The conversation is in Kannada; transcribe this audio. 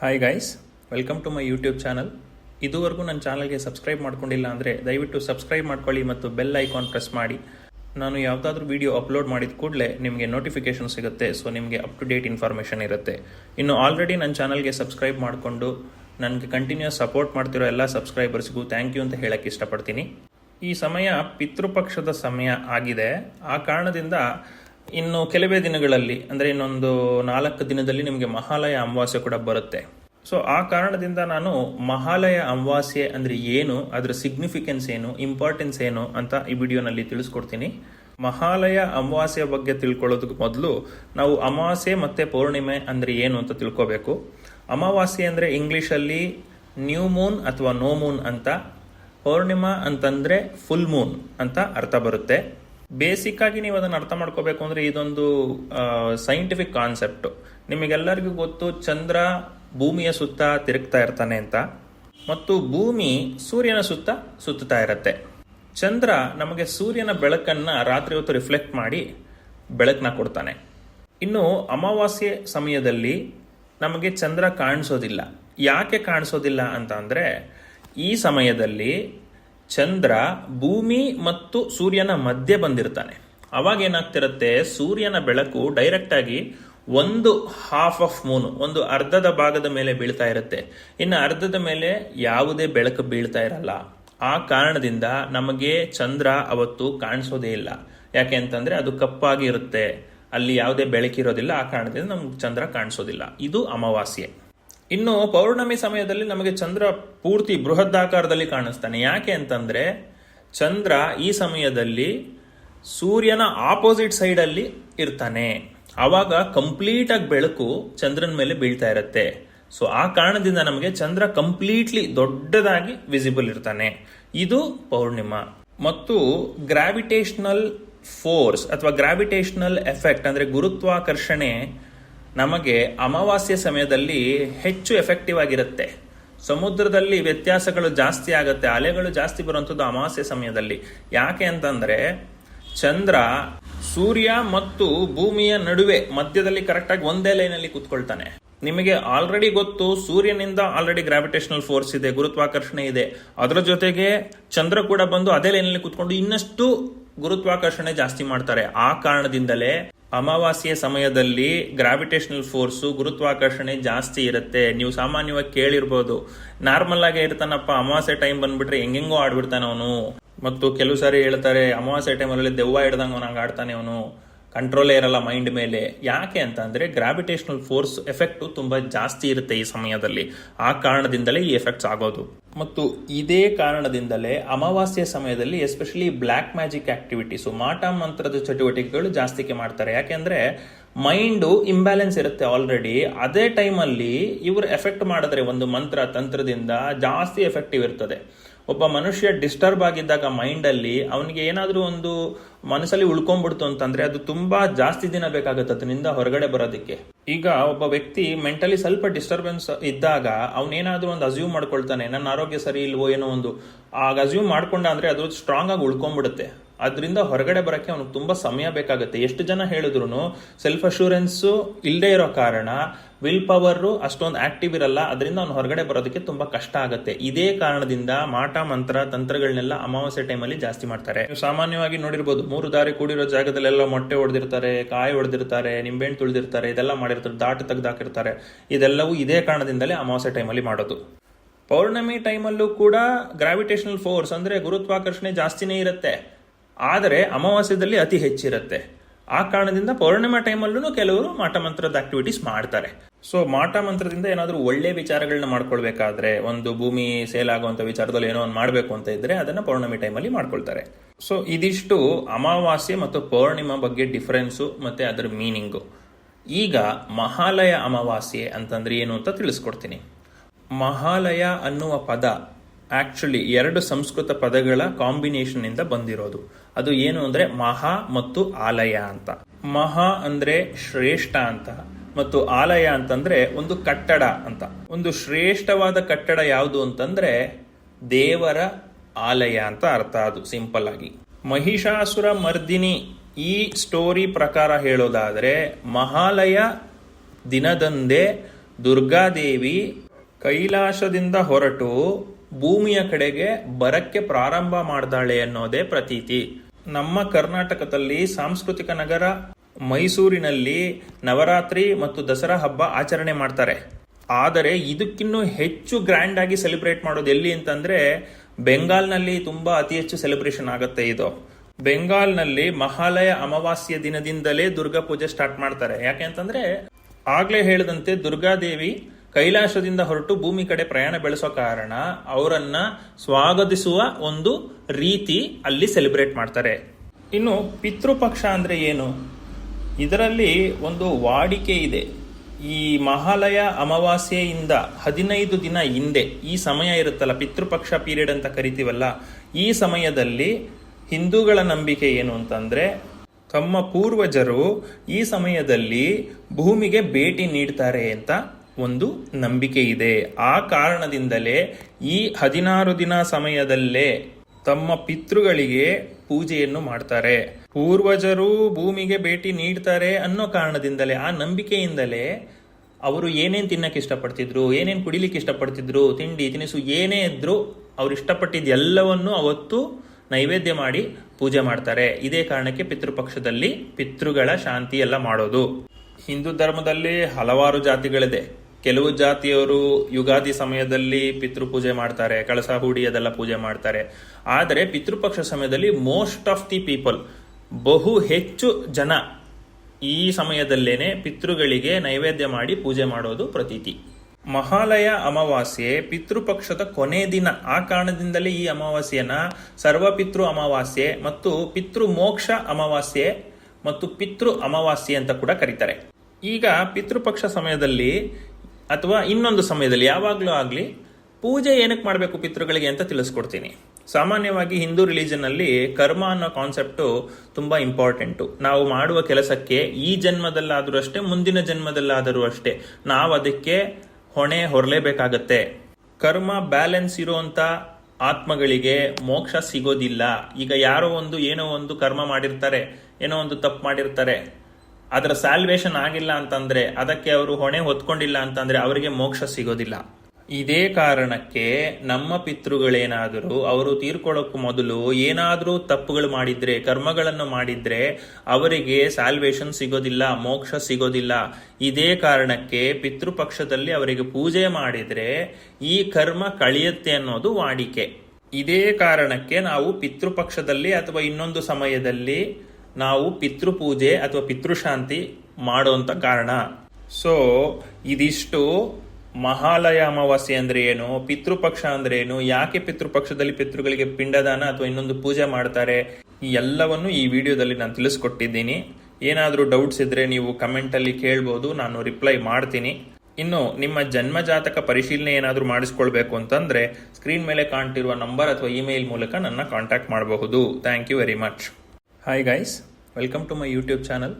Hi guys welcome to my YouTube channel ಇದುವರೆಗೂ ನನ್ನ ಚಾನಲ್ಗೆ ಸಬ್ಸ್ಕ್ರೈಬ್ ಮಾಡ್ಕೊಂಡಿಲ್ಲ ಅಂದರೆ ದಯವಿಟ್ಟು ಸಬ್ಸ್ಕ್ರೈಬ್ ಮಾಡ್ಕೊಳ್ಳಿ ಮತ್ತು ಬೆಲ್ ಐಕಾನ್ ಪ್ರೆಸ್ ಮಾಡಿ. ನಾನು ಯಾವುದಾದ್ರೂ ವಿಡಿಯೋ ಅಪ್ಲೋಡ್ ಮಾಡಿದ ಕೂಡಲೇ ನಿಮಗೆ ನೋಟಿಫಿಕೇಶನ್ ಸಿಗುತ್ತೆ ಸೊ ನಿಮಗೆ ಅಪ್ ಟು ಡೇಟ್ ಇನ್ಫಾರ್ಮೇಷನ್ ಇರುತ್ತೆ. ಇನ್ನು ಆಲ್ರೆಡಿ ನನ್ನ ಚಾನಲ್ಗೆ ಸಬ್ಸ್ಕ್ರೈಬ್ ಮಾಡಿಕೊಂಡು ನನಗೆ ಕಂಟಿನ್ಯೂಸ್ ಸಪೋರ್ಟ್ ಮಾಡ್ತಿರೋ ಎಲ್ಲ ಸಬ್ಸ್ಕ್ರೈಬರ್ಸ್ಗೂ ಥ್ಯಾಂಕ್ ಯು ಅಂತ ಹೇಳಕ್ಕೆ ಇಷ್ಟಪಡ್ತೀನಿ. ಈ ಸಮಯ ಪಿತೃಪಕ್ಷದ ಸಮಯ ಆಗಿದೆ. ಆ ಕಾರಣದಿಂದ ಇನ್ನು ಕೆಲವೇ ದಿನಗಳಲ್ಲಿ, ಅಂದರೆ ಇನ್ನೊಂದು ನಾಲ್ಕು ದಿನದಲ್ಲಿ ನಿಮಗೆ ಮಹಾಲಯ ಅಮಾವಾಸ್ಯೆ ಕೂಡ ಬರುತ್ತೆ. ಸೊ ಆ ಕಾರಣದಿಂದ ನಾನು ಮಹಾಲಯ ಅಮಾವಾಸ್ಯೆ ಅಂದರೆ ಏನು, ಅದರ ಸಿಗ್ನಿಫಿಕೆನ್ಸ್ ಏನು ಇಂಪಾರ್ಟೆನ್ಸ್ ಏನು ಅಂತ ಈ ವಿಡಿಯೋನಲ್ಲಿ ತಿಳಿಸ್ಕೊಡ್ತೀನಿ. ಮಹಾಲಯ ಅಮಾವಾಸ್ಯೆ ಬಗ್ಗೆ ತಿಳ್ಕೊಳ್ಳೋದಕ್ಕೆ ಮೊದಲು ನಾವು ಅಮಾವಾಸ್ಯೆ ಮತ್ತು ಪೌರ್ಣಿಮೆ ಅಂದರೆ ಏನು ಅಂತ ತಿಳ್ಕೋಬೇಕು. ಅಮಾವಾಸ್ಯೆ ಅಂದರೆ ಇಂಗ್ಲೀಷಲ್ಲಿ ನ್ಯೂ ಮೂನ್ ಅಥವಾ ನೋ ಮೂನ್ ಅಂತ, ಪೌರ್ಣಿಮಾ ಅಂತಂದ್ರೆ ಫುಲ್ ಮೂನ್ ಅಂತ ಅರ್ಥ ಬರುತ್ತೆ. ಬೇಸಿಕ್ ಆಗಿ ನೀವು ಅದನ್ನು ಅರ್ಥ ಮಾಡ್ಕೋಬೇಕು ಅಂದ್ರೆ ಇದೊಂದು ಸೈಂಟಿಫಿಕ್ ಕಾನ್ಸೆಪ್ಟ್ ನಿಮಗೆಲ್ಲರಿಗೂ ಗೊತ್ತು, ಚಂದ್ರ ಭೂಮಿಯ ಸುತ್ತ ತಿರುಗ್ತಾ ಇರ್ತಾನೆ ಅಂತ. ಮತ್ತು ಭೂಮಿ ಸೂರ್ಯನ ಸುತ್ತ ಸುತ್ತುತ್ತಾ ಇರತ್ತೆ. ಚಂದ್ರ ನಮಗೆ ಸೂರ್ಯನ ಬೆಳಕನ್ನ ರಾತ್ರಿ ಹೊತ್ತು ರಿಫ್ಲೆಕ್ಟ್ ಮಾಡಿ ಬೆಳಕನ್ನ ಕೊಡ್ತಾನೆ. ಇನ್ನು ಅಮಾವಾಸ್ಯೆ ಸಮಯದಲ್ಲಿ ನಮಗೆ ಚಂದ್ರ ಕಾಣಿಸೋದಿಲ್ಲ. ಯಾಕೆ ಕಾಣಿಸೋದಿಲ್ಲ ಅಂತ ಅಂದ್ರೆ, ಈ ಸಮಯದಲ್ಲಿ ಚಂದ್ರ ಭೂಮಿ ಮತ್ತು ಸೂರ್ಯನ ಮಧ್ಯೆ ಬಂದಿರ್ತಾನೆ. ಅವಾಗ ಏನಾಗ್ತಿರುತ್ತೆ? ಸೂರ್ಯನ ಬೆಳಕು ಡೈರೆಕ್ಟ್ ಆಗಿ ಒಂದು ಹಾಫ್ ಆಫ್ ಮೂನ್ ಒಂದು ಅರ್ಧದ ಭಾಗದ ಮೇಲೆ ಬೀಳ್ತಾ ಇರುತ್ತೆ. ಇನ್ನು ಅರ್ಧದ ಮೇಲೆ ಯಾವುದೇ ಬೆಳಕು ಬೀಳ್ತಾ ಇರಲ್ಲ. ಆ ಕಾರಣದಿಂದ ನಮಗೆ ಚಂದ್ರ ಅವತ್ತು ಕಾಣಿಸೋದೇ ಇಲ್ಲ. ಯಾಕೆ ಅಂತಂದ್ರೆ ಅದು ಕಪ್ಪಾಗಿ ಇರುತ್ತೆ. ಅಲ್ಲಿ ಯಾವುದೇ ಬೆಳಕಿರೋದಿಲ್ಲ. ಆ ಕಾರಣದಿಂದ ನಮ್ಗೆ ಚಂದ್ರ ಕಾಣಿಸೋದಿಲ್ಲ. ಇದು ಅಮಾವಾಸ್ಯೆ. ಇನ್ನು ಪೌರ್ಣಮಿ ಸಮಯದಲ್ಲಿ ನಮಗೆ ಚಂದ್ರ ಪೂರ್ತಿ ಬೃಹದಾಕಾರದಲ್ಲಿ ಕಾಣಿಸ್ತಾನೆ. ಯಾಕೆ ಅಂತಂದ್ರೆ, ಚಂದ್ರ ಈ ಸಮಯದಲ್ಲಿ ಸೂರ್ಯನ ಆಪೋಸಿಟ್ ಸೈಡ್ ಅಲ್ಲಿ ಇರ್ತಾನೆ. ಆವಾಗ ಕಂಪ್ಲೀಟ್ ಆಗಿ ಬೆಳಕು ಚಂದ್ರನ ಮೇಲೆ ಬೀಳ್ತಾ ಇರುತ್ತೆ. ಸೊ ಆ ಕಾರಣದಿಂದ ನಮಗೆ ಚಂದ್ರ ಕಂಪ್ಲೀಟ್ಲಿ ದೊಡ್ಡದಾಗಿ ವಿಸಿಬಲ್ ಇರ್ತಾನೆ. ಇದು ಪೌರ್ಣಿಮಾ. ಮತ್ತು ಗ್ರಾವಿಟೇಷನಲ್ ಫೋರ್ಸ್ ಅಥವಾ ಗ್ರಾವಿಟೇಷನಲ್ ಎಫೆಕ್ಟ್ ಅಂದ್ರೆ ಗುರುತ್ವಾಕರ್ಷಣೆ ನಮಗೆ ಅಮಾವಾಸ್ಯ ಸಮಯದಲ್ಲಿ ಹೆಚ್ಚು ಎಫೆಕ್ಟಿವ್ ಆಗಿರುತ್ತೆ. ಸಮುದ್ರದಲ್ಲಿ ವ್ಯತ್ಯಾಸಗಳು ಜಾಸ್ತಿ ಆಗುತ್ತೆ, ಅಲೆಗಳು ಜಾಸ್ತಿ ಬರುವಂಥದ್ದು ಅಮಾವಾಸ್ಯ ಸಮಯದಲ್ಲಿ. ಯಾಕೆ ಅಂತಂದ್ರೆ, ಚಂದ್ರ ಸೂರ್ಯ ಮತ್ತು ಭೂಮಿಯ ನಡುವೆ ಮಧ್ಯದಲ್ಲಿ ಕರೆಕ್ಟಾಗಿ ಒಂದೇ ಲೈನಲ್ಲಿ ಕೂತ್ಕೊಳ್ತಾನೆ. ನಿಮಗೆ ಆಲ್ರೆಡಿ ಗೊತ್ತು, ಸೂರ್ಯನಿಂದ ಆಲ್ರೆಡಿ ಗ್ರಾವಿಟೇಷನಲ್ ಫೋರ್ಸ್ ಇದೆ, ಗುರುತ್ವಾಕರ್ಷಣೆ ಇದೆ. ಅದರ ಜೊತೆಗೆ ಚಂದ್ರ ಕೂಡ ಬಂದು ಅದೇ ಲೈನಲ್ಲಿ ಕೂತ್ಕೊಂಡು ಇನ್ನಷ್ಟು ಗುರುತ್ವಾಕರ್ಷಣೆ ಜಾಸ್ತಿ ಮಾಡ್ತಾರೆ. ಆ ಕಾರಣದಿಂದಲೇ ಅಮಾವಾಸ್ಯೆ ಸಮಯದಲ್ಲಿ ಗ್ರಾವಿಟೇಷನಲ್ ಫೋರ್ಸು ಗುರುತ್ವಾಕರ್ಷಣೆ ಜಾಸ್ತಿ ಇರುತ್ತೆ. ನೀವು ಸಾಮಾನ್ಯವಾಗಿ ಕೇಳಿರ್ಬೋದು ನಾರ್ಮಲ್ ಆಗೇ ಇರ್ತಾನಪ್ಪ ಅಮಾವಾಸ್ಯೆ ಟೈಮ್ ಬಂದ್ಬಿಟ್ರೆ ಹೆಂಗೆಂಗೋ ಆಡ್ಬಿಡ್ತಾನೆ ಅವನು. ಮತ್ತು ಕೆಲವು ಸಾರಿ ಹೇಳ್ತಾರೆ, ಅಮಾವಾಸ್ಯೆ ಟೈಮಲ್ಲಿ ದೆವ್ವ ಹಿಡ್ದಂಗೆ ಅವನು ಆಡ್ತಾನೆ ಅವನು. ಕಂಟ್ರೋಲೇ ಇರಲ್ಲ ಮೈಂಡ್ ಮೇಲೆ. ಯಾಕೆ ಅಂತ ಅಂದ್ರೆ ಗ್ರಾವಿಟೇಷನಲ್ ಫೋರ್ಸ್ ಎಫೆಕ್ಟ್ ತುಂಬಾ ಜಾಸ್ತಿ ಇರುತ್ತೆ ಈ ಸಮಯದಲ್ಲಿ. ಆ ಕಾರಣದಿಂದಲೇ ಈ ಎಫೆಕ್ಟ್ಸ್ ಆಗೋದು. ಮತ್ತು ಇದೇ ಕಾರಣದಿಂದಲೇ ಅಮಾವಾಸ್ಯ ಸಮಯದಲ್ಲಿ ಎಸ್ಪೆಷಲಿ ಬ್ಲ್ಯಾಕ್ ಮ್ಯಾಜಿಕ್ ಆಕ್ಟಿವಿಟೀಸು ಮಾಟ ಮಂತ್ರದ ಚಟುವಟಿಕೆಗಳು ಜಾಸ್ತಿಗೆ ಮಾಡ್ತಾರೆ. ಯಾಕೆಂದ್ರೆ ಮೈಂಡು ಇಂಬ್ಯಾಲೆನ್ಸ್ ಇರುತ್ತೆ ಆಲ್ರೆಡಿ ಅದೇ ಟೈಮಲ್ಲಿ ಇವರು ಎಫೆಕ್ಟ್ ಮಾಡಿದ್ರೆ ಒಂದು ಮಂತ್ರ, ತಂತ್ರದಿಂದ ಜಾಸ್ತಿ ಎಫೆಕ್ಟಿವ್ ಇರ್ತದೆ. ಒಬ್ಬ ಮನುಷ್ಯ ಡಿಸ್ಟರ್ಬ್ ಆಗಿದ್ದಾಗ ಮೈಂಡಲ್ಲಿ ಅವನಿಗೆ ಏನಾದರೂ ಒಂದು ಮನಸ್ಸಲ್ಲಿ ಉಳ್ಕೊಂಡ್ಬಿಡ್ತು ಅಂತಂದ್ರೆ ಅದು ತುಂಬಾ ಜಾಸ್ತಿ ದಿನ ಬೇಕಾಗುತ್ತೆ ಅದರಿಂದ ಹೊರಗಡೆ ಬರೋದಕ್ಕೆ. ಈಗ ಒಬ್ಬ ವ್ಯಕ್ತಿ ಮೆಂಟಲಿ ಸ್ವಲ್ಪ ಡಿಸ್ಟರ್ಬೆನ್ಸ್ ಇದ್ದಾಗ ಅವನೇನಾದ್ರೂ ಒಂದು ಅಸ್ಯೂಮ್ ಮಾಡ್ಕೊಳ್ತಾನೆ, ನನ್ನ ಆರೋಗ್ಯ ಸರಿ ಇಲ್ವೋ ಏನೋ ಒಂದು. ಆಗ ಅಸ್ಯೂಮ್ ಮಾಡ್ಕೊಂಡ ಅಂದರೆ ಅದು ಸ್ಟ್ರಾಂಗ್ ಆಗಿ ಉಳ್ಕೊಂಡ್ಬಿಡುತ್ತೆ. ಅದರಿಂದ ಹೊರಗಡೆ ಬರೋಕ್ಕೆ ಅವನಿಗೆ ತುಂಬ ಸಮಯ ಬೇಕಾಗುತ್ತೆ. ಎಷ್ಟು ಜನ ಹೇಳಿದ್ರು ಸೆಲ್ಫ್ ಅಶೂರೆನ್ಸ್ ಇಲ್ಲದೆ ಇರೋ ಕಾರಣ ವಿಲ್ ಪವರ್ ಅಷ್ಟೊಂದು ಆಕ್ಟಿವ್ ಇರಲ್ಲ ಅದರಿಂದ ಅವ್ನು ಹೊರಗಡೆ ಬರೋದಕ್ಕೆ ತುಂಬ ಕಷ್ಟ ಆಗುತ್ತೆ. ಇದೇ ಕಾರಣದಿಂದ ಮಾಟ, ಮಂತ್ರ ತಂತ್ರಗಳನ್ನೆಲ್ಲ ಅಮಾವಾಸ್ಯೆ ಟೈಮಲ್ಲಿ ಜಾಸ್ತಿ ಮಾಡ್ತಾರೆ. ಸಾಮಾನ್ಯವಾಗಿ ನೋಡಿರ್ಬೋದು, ಮೂರು ದಾರಿ ಕೂಡಿರೋ ಜಾಗದಲ್ಲೆಲ್ಲ ಮೊಟ್ಟೆ ಹೊಡೆದಿರ್ತಾರೆ ಕಾಯಿ ಹೊಡೆದಿರ್ತಾರೆ ನಿಂಬೆಹಣ್ಣು ತುಳಿದಿರ್ತಾರೆ, ಇದೆಲ್ಲ ಮಾಡಿರ್ತಾರೆ, ದಾಟ ತೆಗ್ದಾಕಿರ್ತಾರೆ. ಇದೆಲ್ಲವೂ ಇದೇ ಕಾರಣದಿಂದಲೇ ಅಮಾವಾಸ್ಯೆ ಟೈಮಲ್ಲಿ ಮಾಡೋದು. ಪೌರ್ಣಮಿ ಟೈಮಲ್ಲೂ ಕೂಡ ಗ್ರಾವಿಟೇಷನಲ್ ಫೋರ್ಸ್ ಅಂದರೆ ಗುರುತ್ವಾಕರ್ಷಣೆ ಜಾಸ್ತಿನೇ ಇರುತ್ತೆ. ಆದರೆ ಅಮಾವಾಸ್ಯದಲ್ಲಿ ಅತಿ ಹೆಚ್ಚಿರುತ್ತೆ. ಆ ಕಾರಣದಿಂದ ಪೌರ್ಣಿಮಾ ಟೈಮಲ್ಲೂ ಕೆಲವರು ಮಾಟಮಂತ್ರದ ಆಕ್ಟಿವಿಟೀಸ್ ಮಾಡ್ತಾರೆ. ಸೊ ಮಾಟ ಮಂತ್ರದಿಂದ ಏನಾದರೂ ಒಳ್ಳೆ ವಿಚಾರಗಳನ್ನ ಮಾಡ್ಕೊಳ್ಬೇಕಾದ್ರೆ, ಒಂದು ಭೂಮಿ ಸೇಲ್ ಆಗುವಂಥ ವಿಚಾರದಲ್ಲಿ ಏನೋ ಒಂದು ಮಾಡಬೇಕು ಅಂತ ಇದ್ರೆ ಅದನ್ನು ಪೌರ್ಣಮಿ ಟೈಮಲ್ಲಿ ಮಾಡ್ಕೊಳ್ತಾರೆ. ಸೊ ಇದಿಷ್ಟು ಅಮಾವಾಸ್ಯೆ ಮತ್ತು ಪೌರ್ಣಿಮಾ ಬಗ್ಗೆ ಡಿಫ್ರೆನ್ಸು ಮತ್ತು ಅದರ ಮೀನಿಂಗು ಈಗ ಮಹಾಲಯ ಅಮಾವಾಸ್ಯೆ ಅಂತಂದ್ರೆ ಏನು ಅಂತ ತಿಳಿಸ್ಕೊಡ್ತೀನಿ. ಮಹಾಲಯ ಅನ್ನುವ ಪದ ಆಕ್ಚುಲಿ ಎರಡು ಸಂಸ್ಕೃತ ಪದಗಳ ಕಾಂಬಿನೇಷನ್ ಇಂದ ಬಂದಿರೋದು. ಅದು ಏನು ಅಂದ್ರೆ ಮಹಾ ಮತ್ತು ಆಲಯ ಅಂತ. ಮಹಾ ಅಂದ್ರೆ ಶ್ರೇಷ್ಠ ಅಂತ ಮತ್ತು ಆಲಯ ಅಂತಂದ್ರೆ ಒಂದು ಕಟ್ಟಡ ಅಂತ. ಒಂದು ಶ್ರೇಷ್ಠವಾದ ಕಟ್ಟಡ ಯಾವುದು ಅಂತಂದ್ರೆ ದೇವರ ಆಲಯ ಅಂತ ಅರ್ಥ ಅದು ಸಿಂಪಲ್ ಆಗಿ. ಮಹಿಷಾಸುರ ಮರ್ದಿನಿ ಈ ಸ್ಟೋರಿ ಪ್ರಕಾರ ಹೇಳೋದಾದ್ರೆ, ಮಹಾಲಯ ದಿನದಂದೇ ದುರ್ಗಾದೇವಿ ಕೈಲಾಸದಿಂದ ಹೊರಟು ಭೂಮಿಯ ಕಡೆಗೆ ಬರಕ್ಕೆ ಪ್ರಾರಂಭ ಮಾಡ್ದಾಳೆ ಅನ್ನೋದೇ ಪ್ರತೀತಿ. ನಮ್ಮ ಕರ್ನಾಟಕದಲ್ಲಿ ಸಾಂಸ್ಕೃತಿಕ ನಗರ, ಮೈಸೂರಿನಲ್ಲಿ ನವರಾತ್ರಿ ಮತ್ತು ದಸರಾ ಹಬ್ಬ ಆಚರಣೆ ಮಾಡ್ತಾರೆ. ಆದರೆ ಇದಕ್ಕಿನ್ನೂ ಹೆಚ್ಚು ಗ್ರ್ಯಾಂಡ್ ಆಗಿ ಸೆಲೆಬ್ರೇಟ್ ಮಾಡೋದು ಎಲ್ಲಿ ಅಂತಂದ್ರೆ, ಬೆಂಗಾಲ್ನಲ್ಲಿ ತುಂಬಾ ಅತಿ ಹೆಚ್ಚು ಸೆಲೆಬ್ರೇಷನ್ ಆಗುತ್ತೆ ಇದು. ಬೆಂಗಾಲ್ನಲ್ಲಿ ಮಹಾಲಯ ಅಮಾವಾಸ್ಯ ದಿನದಿಂದಲೇ ದುರ್ಗಾ ಪೂಜೆ ಸ್ಟಾರ್ಟ್ ಮಾಡ್ತಾರೆ. ಯಾಕೆ ಅಂತಂದ್ರೆ, ಆಗ್ಲೇ ಹೇಳಿದಂತೆ ದುರ್ಗಾದೇವಿ ಕೈಲಾಸದಿಂದ ಹೊರಟು ಭೂಮಿ ಕಡೆ ಪ್ರಯಾಣ ಬೆಳೆಸೋ ಕಾರಣ ಅವರನ್ನ ಸ್ವಾಗತಿಸುವ ಒಂದು ರೀತಿ ಅಲ್ಲಿ ಸೆಲೆಬ್ರೇಟ್ ಮಾಡ್ತಾರೆ. ಇನ್ನು ಪಿತೃಪಕ್ಷ ಅಂದ್ರೆ ಏನು? ಇದರಲ್ಲಿ ಒಂದು ವಾಡಿಕೆ ಇದೆ. ಈ ಮಹಾಲಯ ಅಮಾವಾಸ್ಯೆಯಿಂದ ಹದಿನೈದು ದಿನ ಹಿಂದೆ, ಈ ಸಮಯ ಇರುತ್ತಲ್ಲ, ಪಿತೃಪಕ್ಷ ಪೀರಿಯಡ್ ಅಂತ ಕರಿತೀವಲ್ಲ, ಈ ಸಮಯದಲ್ಲಿ ಹಿಂದೂಗಳ ನಂಬಿಕೆ ಏನು ಅಂತಂದ್ರೆ, ತಮ್ಮ ಪೂರ್ವಜರು ಈ ಸಮಯದಲ್ಲಿ ಭೂಮಿಗೆ ಭೇಟಿ ನೀಡ್ತಾರೆ ಅಂತ ಒಂದು ನಂಬಿಕೆ ಇದೆ. ಆ ಕಾರಣದಿಂದಲೇ ಈ ಹದಿನಾರು ದಿನ ಸಮಯದಲ್ಲೇ ತಮ್ಮ ಪಿತೃಗಳಿಗೆ ಪೂಜೆಯನ್ನು ಮಾಡ್ತಾರೆ. ಪೂರ್ವಜರು ಭೂಮಿಗೆ ಭೇಟಿ ನೀಡ್ತಾರೆ ಅನ್ನೋ ಕಾರಣದಿಂದಲೇ, ಆ ನಂಬಿಕೆಯಿಂದಲೇ ಅವರು ಏನೇನು ತಿನ್ನಕ್ಕೆ ಇಷ್ಟಪಡ್ತಿದ್ರು, ಏನೇನು ಕುಡಿಲಿಕ್ಕೆ ಇಷ್ಟಪಡ್ತಿದ್ರು, ತಿಂಡಿ, ತಿನಿಸು ಏನೇ ಇದ್ರು ಅವ್ರು ಇಷ್ಟಪಟ್ಟಿದ್ದ ಎಲ್ಲವನ್ನೂ ಅವತ್ತು ನೈವೇದ್ಯ ಮಾಡಿ ಪೂಜೆ ಮಾಡ್ತಾರೆ. ಇದೇ ಕಾರಣಕ್ಕೆ ಪಿತೃಪಕ್ಷದಲ್ಲಿ ಪಿತೃಗಳ ಶಾಂತಿ ಎಲ್ಲ ಮಾಡೋದು. ಹಿಂದೂ ಧರ್ಮದಲ್ಲಿ ಹಲವಾರು ಜಾತಿಗಳಿದೆ. ಕೆಲವು ಜಾತಿಯವರು ಯುಗಾದಿ ಸಮಯದಲ್ಲಿ ಪಿತೃ ಪೂಜೆ ಮಾಡ್ತಾರೆ ಕಳಸ ಹೂಡಿ ಅದೆಲ್ಲ ಪೂಜೆ ಮಾಡ್ತಾರೆ. ಆದರೆ ಪಿತೃಪಕ್ಷ ಸಮಯದಲ್ಲಿ ಮೋಸ್ಟ್ ಆಫ್ ದಿ ಪೀಪಲ್ ಬಹು ಹೆಚ್ಚು ಜನ ಈ ಸಮಯದಲ್ಲೇನೆ ಪಿತೃಗಳಿಗೆ ನೈವೇದ್ಯ ಮಾಡಿ ಪೂಜೆ ಮಾಡೋದು ಪ್ರತೀತಿ. ಮಹಾಲಯ ಅಮಾವಾಸ್ಯೆ ಪಿತೃಪಕ್ಷದ ಕೊನೆ ದಿನ, ಆ ಕಾರಣದಿಂದಲೇ ಈ ಅಮಾವಾಸ್ಯೆನ ಸರ್ವಪಿತೃ ಅಮಾವಾಸ್ಯೆ ಮತ್ತು ಪಿತೃ ಮೋಕ್ಷ ಅಮಾವಾಸ್ಯೆ ಮತ್ತು ಪಿತೃ ಅಮಾವಾಸ್ಯೆ ಅಂತ ಕೂಡ ಕರೀತಾರೆ. ಈಗ ಪಿತೃಪಕ್ಷ ಸಮಯದಲ್ಲಿ ಅಥವಾ ಇನ್ನೊಂದು ಸಮಯದಲ್ಲಿ ಯಾವಾಗಲೂ ಆಗಲಿ ಪೂಜೆ ಏನಕ್ಕೆ ಮಾಡಬೇಕು ಪಿತೃಗಳಿಗೆ ಅಂತ ತಿಳಿಸ್ಕೊಡ್ತೀನಿ. ಸಾಮಾನ್ಯವಾಗಿ ಹಿಂದೂ ರಿಲಿಜನ್ ಅಲ್ಲಿ ಕರ್ಮ ಅನ್ನೋ ಕಾನ್ಸೆಪ್ಟು ತುಂಬಾ ಇಂಪಾರ್ಟೆಂಟು. ನಾವು ಮಾಡುವ ಕೆಲಸಕ್ಕೆ ಈ ಜನ್ಮದಲ್ಲಾದರೂ ಅಷ್ಟೇ, ಮುಂದಿನ ಜನ್ಮದಲ್ಲಾದರೂ ಅಷ್ಟೇ, ನಾವು ಅದಕ್ಕೆ ಹೊಣೆ ಹೊರಲೇಬೇಕಾಗತ್ತೆ. ಕರ್ಮ ಬ್ಯಾಲೆನ್ಸ್ ಇರುವಂತ ಆತ್ಮಗಳಿಗೆ ಮೋಕ್ಷ ಸಿಗೋದಿಲ್ಲ. ಈಗ ಯಾರೋ ಒಂದು ಏನೋ ಒಂದು ಕರ್ಮ ಮಾಡಿರ್ತಾರೆ, ಏನೋ ಒಂದು ತಪ್ಪು ಮಾಡಿರ್ತಾರೆ. ಅದರ ಸ್ಯಾಲ್ವೇಷನ್ ಆಗಿಲ್ಲ ಅಂತಂದ್ರೆ, ಅದಕ್ಕೆ ಅವರು ಹೊಣೆ ಹೊತ್ಕೊಂಡಿಲ್ಲ ಅಂತಂದ್ರೆ ಅವರಿಗೆ ಮೋಕ್ಷ ಸಿಗೋದಿಲ್ಲ. ಇದೇ ಕಾರಣಕ್ಕೆ ನಮ್ಮ ಪಿತೃಗಳೇನಾದರೂ, ಅವರು ತೀರ್ಕೊಳ್ಳೋಕ್ಕೂ ಮೊದಲು ಏನಾದರೂ ತಪ್ಪುಗಳು ಮಾಡಿದ್ರೆ, ಕರ್ಮಗಳನ್ನು ಮಾಡಿದ್ರೆ ಅವರಿಗೆ ಸ್ಯಾಲ್ವೇಷನ್ ಸಿಗೋದಿಲ್ಲ, ಮೋಕ್ಷ ಸಿಗೋದಿಲ್ಲ. ಇದೇ ಕಾರಣಕ್ಕೆ ಪಿತೃಪಕ್ಷದಲ್ಲಿ ಅವರಿಗೆ ಪೂಜೆ ಮಾಡಿದ್ರೆ ಈ ಕರ್ಮ ಕಳೆಯುತ್ತೆ ಅನ್ನೋದು ವಾಡಿಕೆ. ಇದೇ ಕಾರಣಕ್ಕೆ ನಾವು ಪಿತೃಪಕ್ಷದಲ್ಲಿ ಅಥವಾ ಇನ್ನೊಂದು ಸಮಯದಲ್ಲಿ ನಾವು ಪಿತೃಪೂಜೆ ಅಥವಾ ಪಿತೃಶಾಂತಿ ಮಾಡುವಂತ ಕಾರಣ. ಸೊ ಇದಿಷ್ಟು ಮಹಾಲಯ ಅಮಾವಾಸ್ಯೆ ಅಂದ್ರೆ ಏನು, ಪಿತೃಪಕ್ಷ ಅಂದ್ರೆ ಏನು, ಯಾಕೆ ಪಿತೃಪಕ್ಷದಲ್ಲಿ ಪಿತೃಗಳಿಗೆ ಪಿಂಡದಾನ ಅಥವಾ ಇನ್ನೊಂದು ಪೂಜೆ ಮಾಡ್ತಾರೆ, ಈ ಎಲ್ಲವನ್ನು ಈ ವಿಡಿಯೋದಲ್ಲಿ ನಾನು ತಿಳಿಸ್ಕೊಟ್ಟಿದ್ದೀನಿ. ಏನಾದರೂ ಡೌಟ್ಸ್ ಇದ್ರೆ ನೀವು ಕಮೆಂಟಲ್ಲಿ ಕೇಳ್ಬೋದು, ನಾನು ರಿಪ್ಲೈ ಮಾಡ್ತೀನಿ. ಇನ್ನು, ನಿಮ್ಮ ಜನ್ಮ ಜಾತಕ ಪರಿಶೀಲನೆ ಏನಾದರೂ ಮಾಡಿಸ್ಕೊಳ್ಬೇಕು ಅಂತಂದ್ರೆ ಸ್ಕ್ರೀನ್ ಮೇಲೆ ಕಾಣ್ತಿರುವ ನಂಬರ್ ಅಥವಾ ಇಮೇಲ್ ಮೂಲಕ ನನ್ನ ಕಾಂಟ್ಯಾಕ್ಟ್ ಮಾಡಬಹುದು. Thank you very much hi guys welcome to my YouTube channel